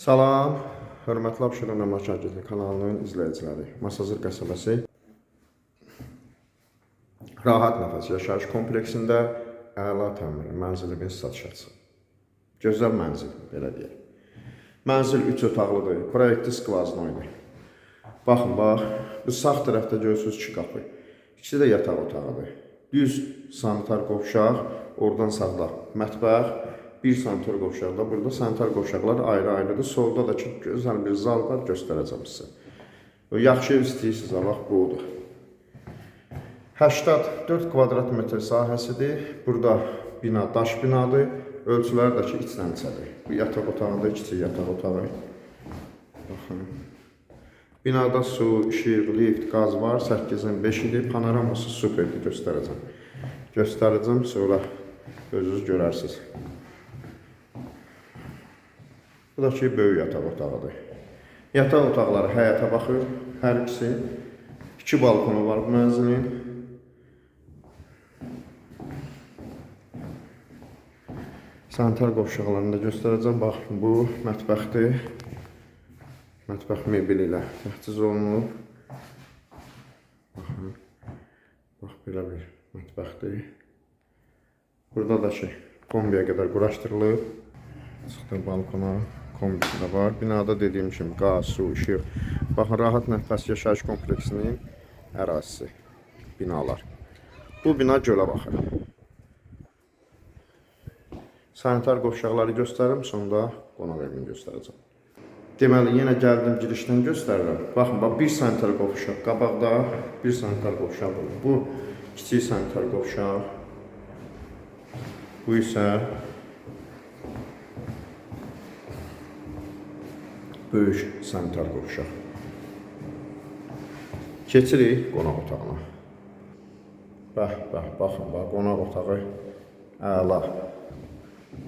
Salam, hörmətli Abşeron Əmlak Agentliyi kanalının izləyiciləri. Masazır qəsəbəsi Rahat Nəfəs yaşayış kompleksində əla təmirli mənzilimiz satışa çıxıb. Gözəl mənzil, belə deyək. Mənzil 3 otaqlıdır, proyekti skvaznoydur. Baxın, bax, bu sağ tərəfdə görürsünüz 2 qapı. İkisi də yataq otağıdır. Düz sanitar qovşaq, oradan sağda mətbəx, bir sanitar qovşaqda, burada sanitar qovşaqlar ayrı-ayrıdır. Solda da ki, gözəl bir zal var, göstərəcəm sizə. Yaxşı ev istəyirsinizsə, bax bu odur. 84 kvadrat metr sahəsidir. Burada bina daş binadır. Ölçüləri də ki, içdən içədir. Bu yataq otağında kiçik yataq otağı. Baxın. Binada su, işıq, lift, qaz var. 8-in 5-idir. Panoraması superdir, göstərəcəm. Göstərəcəm, sonra özünüz görərsiniz. Bu da ki, böyük yataq otağıdır. Yataq otaqları həyata baxır, hər ikisi. İki balkonu var bu mənzilin. Sanitar qovşaqlarını da göstərəcəm. Bax, bu mətbəxdir. Mətbəx mebeli ilə təchiz olunub. Baxın. Bax, belə bir mətbəxdir. Burada da ki, kombiyə qədər quraşdırılıb. Çıxdım balkona. Kombisi də var. Binada dediyim kimi qaz, su, işıq. Baxın, rahat nəfəs yaşayış kompleksinin ərazisi, binalar. Bu bina gölə baxır. Sanitar qovşaqları göstərim, sonra qonaq evini göstərəcəm. Deməli, yenə gəldim girişdən göstərirəm. Baxın, bax, bir sanitar qovşaq qabaqda, bir sanitar qovşaq olur. Bu kiçik sanitar qovşaq. Bu isə böyük sanitar qovşaq. Keçirik qonaq otağına. Bəh, bəh, baxın, bax, qonaq otağı əla.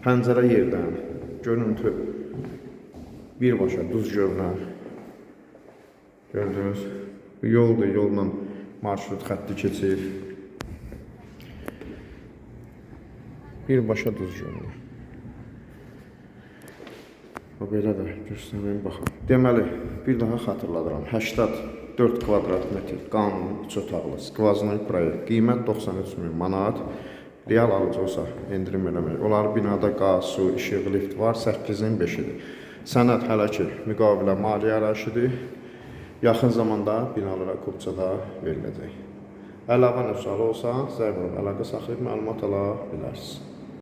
Pəncərə yerdən görüntü birbaşa duz gölünə gördünüz. Yoldur, yolla marşrut xətti keçir. Birbaşa duz gölünə. O belə də göstəreyim baxın. Deməli, bir daha xatırladıram. 84 kvadrat metr qanun 3 otaqlı skvaznoy proyekt. Qiymət 93 min manat. Real alıcı olsa endirim eləmək olar. Binada qaz, su, işıq, lift var. 8-in 5-idir. Sənəd hələ ki müqavilə maliyyə araşıdır. Yaxın zamanda binalara kupçada veriləcək. Əlavə sual olsa, zəng vurub əlaqə saxlayıb məlumat ala bilərsiniz.